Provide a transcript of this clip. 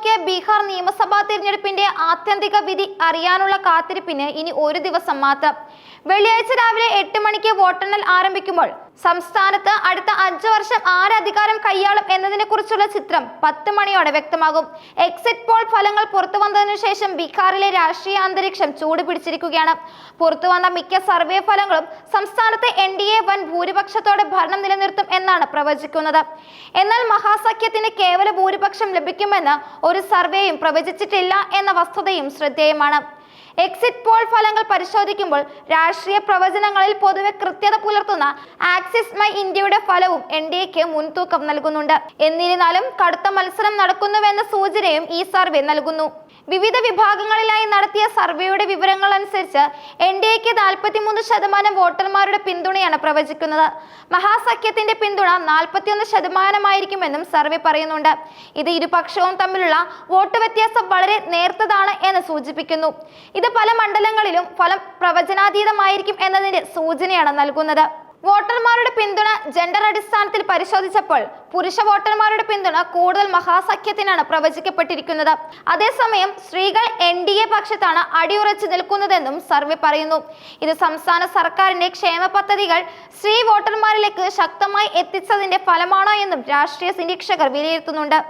നോക്കിയ ബീഹാർ നിയമസഭാ തിരഞ്ഞെടുപ്പിന്റെ ആത്യന്തിക വിധി അറിയാനുള്ള കാത്തിരിപ്പിന് ഇനി ഒരു ദിവസം മാത്രം. വെള്ളിയാഴ്ച രാവിലെ എട്ട് മണിക്ക് വോട്ടെണ്ണൽ ആരംഭിക്കുമ്പോൾ സംസ്ഥാനത്ത് അടുത്ത അഞ്ചു വർഷം ആര് അധികാരം കൈയാളും എന്നതിനെ കുറിച്ചുള്ള ചിത്രം പത്ത് മണിയോടെ വ്യക്തമാകും. എക്സിറ്റ് പോൾ ഫലങ്ങൾ പുറത്തു വന്നതിനു ശേഷം ബീഹാറിലെ രാഷ്ട്രീയ അന്തരീക്ഷം ചൂട് പിടിച്ചിരിക്കുകയാണ്. പുറത്തു വന്ന മിക്ക സർവേ ഫലങ്ങളും സംസ്ഥാനത്തെ എൻ ഡി എ വൻ ഭൂരിപക്ഷത്തോടെ ഭരണം നിലനിർത്തും എന്നാണ് പ്രവചിക്കുന്നത്. എന്നാൽ മഹാസഖ്യത്തിന് കേവല ഭൂരിപക്ഷം ലഭിക്കുമെന്ന് ഒരു സർവേയും പ്രവചിച്ചിട്ടില്ല എന്ന വസ്തുതയും ശ്രദ്ധേയമാണ്. എക്സിറ്റ് പോൾ ഫലങ്ങൾ പരിശോധിക്കുമ്പോൾ രാഷ്ട്രീയ പ്രവചനങ്ങളിൽ പൊതുവെ കൃത്യത പുലർത്തുന്ന ആക്സിസ് മൈ ഇന്ത്യയുടെ ഫലവും എൻ ഡി എക്ക് മുൻതൂക്കം നൽകുന്നുണ്ട്. എന്നിരുന്നാലും കടുത്ത മത്സരം നടക്കുന്നുവെന്ന സൂചനയും ഈ സർവേ നൽകുന്നു. വിവിധ വിഭാഗങ്ങളിലായി നടത്തിയ സർവേയുടെ വിവരങ്ങൾ അനുസരിച്ച് എൻ ഡി എക്ക് നാൽപ്പത്തിമൂന്ന് ശതമാനം വോട്ടർമാരുടെ പിന്തുണയാണ് പ്രവചിക്കുന്നത്. മഹാസഖ്യത്തിന്റെ പിന്തുണ നാൽപ്പത്തിയൊന്ന് ശതമാനമായിരിക്കുമെന്നും സർവേ പറയുന്നുണ്ട്. ഇത് ഇരുപക്ഷവും തമ്മിലുള്ള വോട്ട് വ്യത്യാസം വളരെ നേർത്തതാണ് എന്ന് സൂചിപ്പിക്കുന്നു. ഇത് പല മണ്ഡലങ്ങളിലും ഫലം പ്രവചനാതീതമായിരിക്കും എന്നതിന്റെ സൂചനയാണ് നൽകുന്നത്. വോട്ടർമാരുടെ പിന്തുണ ജെൻഡർ അടിസ്ഥാനത്തിൽ പരിശോധിച്ചപ്പോൾ പുരുഷ വോട്ടർമാരുടെ പിന്തുണ കൂടുതൽ മഹാസഖ്യത്തിനാണ് പ്രവചിക്കപ്പെട്ടിരിക്കുന്നത്. അതേസമയം സ്ത്രീകൾ എൻ ഡി എ പക്ഷത്താണ് അടിയുറച്ചു നിൽക്കുന്നതെന്നും സർവേ പറയുന്നു. ഇത് സംസ്ഥാന സർക്കാരിന്റെ ക്ഷേമ പദ്ധതികൾ സ്ത്രീ വോട്ടർമാരിലേക്ക് ശക്തമായി എത്തിച്ചതിന്റെ ഫലമാണോ എന്നും രാഷ്ട്രീയ നിരീക്ഷകർ വിലയിരുത്തുന്നുണ്ട്.